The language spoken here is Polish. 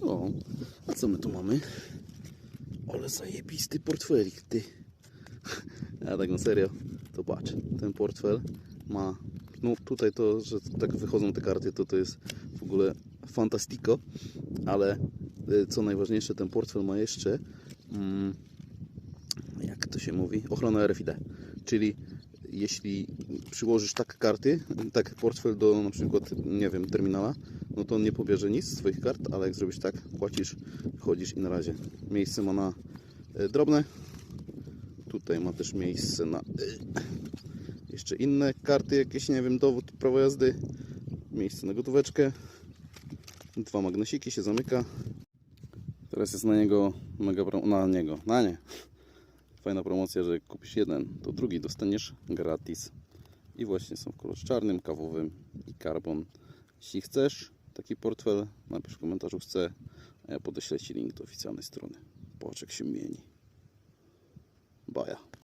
O, a co my tu mamy? Ale zajebisty portfelik, ty. Ja tak na serio, to patrz, ten portfel ma, no tutaj to, że tak wychodzą te karty, to to jest w ogóle fantastico, ale y, co najważniejsze, ten portfel ma jeszcze, mm, jak to się mówi, ochronę RFID, czyli jeśli przyłożysz tak karty, tak portfel do na przykład, nie wiem, terminala, no to on nie pobierze nic z Twoich kart, ale jak zrobisz tak, płacisz, chodzisz i na razie. Miejsce ma na e, drobne. Tutaj ma też miejsce na e, jeszcze inne karty, jakieś, nie wiem, dowód, prawo jazdy. Miejsce na gotóweczkę. Dwa magnesiki się zamyka. Teraz jest na niego mega na niego, na nie. Fajna promocja, że kupisz jeden, to drugi dostaniesz gratis. I właśnie są w kolorze czarnym, kawowym i karbon. Jeśli chcesz taki portfel, napisz w komentarzu chcę, a ja podeślę Ci link do oficjalnej strony. Jak się mieni.